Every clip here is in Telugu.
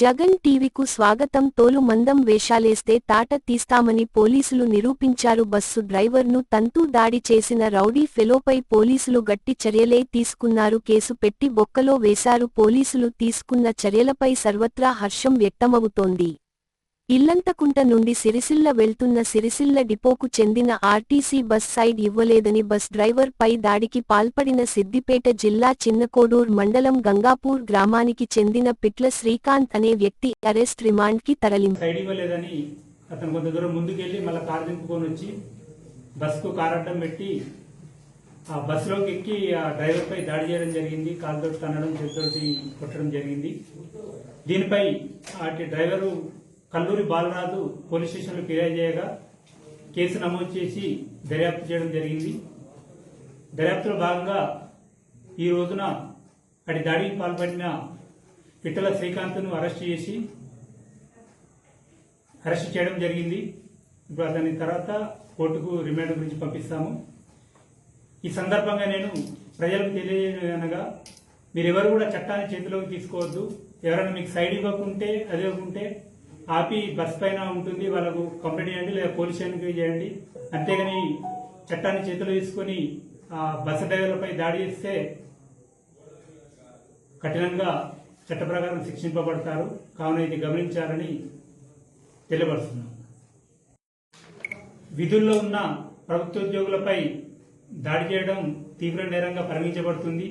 జగన్ టీవీకు స్వాగతం. తోలు మందం వేషాలేస్తే తాట తీస్తామని పోలీసులు నిరూపించారు. బస్సు డ్రైవర్ను తంతూ దాడి చేసిన రౌడీ ఫెలోపై పోలీసులు గట్టి చర్యలే తీసుకున్నారు. కేసు పెట్టి బొక్కలో వేశారు. పోలీసులు తీసుకున్న చర్యలపై సర్వత్రా హర్షం వ్యక్తమవుతోంది. ఇల్లంతకుంట నుండి సిరిసిల్ల వెళ్తున్న సిరిసిల్ల డిపోకు చెందిన ఆర్టీసీ బస్ సైడ్ ఇవ్వలేదని బస్ డ్రైవర్ పై దాడికి పాల్పడిన సిద్దిపేట జిల్లా చిన్నకోడూర్ మండలం గంగాపూర్ గ్రామానికి చెందిన పిట్ల శ్రీకాంత్ అనే వ్యక్తి అరెస్ట్ రిమాండ్కి తరలింపు సైడ్ ఇవ్వలేదని అతను కొంత దూరం ముందుకెళ్ళి మళ్ళీ కారు దింపుకొని వచ్చి బస్సుకు కారు పెట్టి ఆ బస్సులోకి ఎక్కి ఆ డ్రైవర్ పై దాడి చేయడం జరిగింది. కాలుతోటి తనడం చేతితోటి కొట్టడం జరిగింది. దీనిపై ఆ డ్రైవరు కల్లూరి బాలరాజు పోలీస్ స్టేషన్లో ఫిర్యాదు చేయగా కేసు నమోదు చేసి దర్యాప్తు చేయడం జరిగింది. దర్యాప్తులో భాగంగా ఈ రోజున అటు దాడికి పాల్పడిన పిట్టల శ్రీకాంత్ను అరెస్ట్ చేసి అరెస్ట్ చేయడం జరిగింది. ఇప్పుడు దాని తర్వాత కోర్టుకు రిమాండ్ గురించి పంపిస్తాము. ఈ సందర్భంగా నేను ప్రజలకు తెలియజేయనగా మీరెవరు కూడా చట్టాన్ని చేతిలోకి తీసుకోవద్దు. ఎవరైనా మీకు సైడ్ ఇవ్వకుంటే అది ఇవ్వకుంటే ఆపి బస్ పైన ఉంటుంది వాళ్ళకు కంప్లైంట్ చేయండి లేదా పోలీస్ స్టేషన్కి చేయండి. అంతేగాని చట్టాన్ని చేతిలో తీసుకొని ఆ బస్సు డ్రైవర్లపై దాడి చేస్తే కఠినంగా చట్ట ప్రకారం శిక్షింపబడతారు. కావున ఇది గమనించాలని తెలియపరుస్తున్నాం. విధుల్లో ఉన్న ప్రభుత్వ ఉద్యోగులపై దాడి చేయడం తీవ్ర నేరంగా పరిగణించబడుతుంది.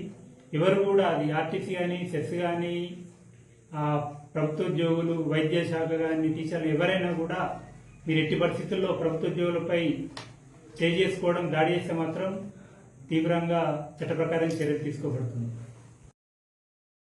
ఎవరు కూడా అది ఆర్టీసీ కానీ సెస్ కానీ ప్రభుత్వ ఉద్యోగులు వైద్య శాఖ కానీ టీచర్లు ఎవరైనా కూడా మీరు ఎట్టి పరిస్థితుల్లో ప్రభుత్వ ఉద్యోగులపై చేసుకోవడం దాడి చేస్తే మాత్రం తీవ్రంగా చట్ట ప్రకారం చర్యలు తీసుకోబడుతుంది.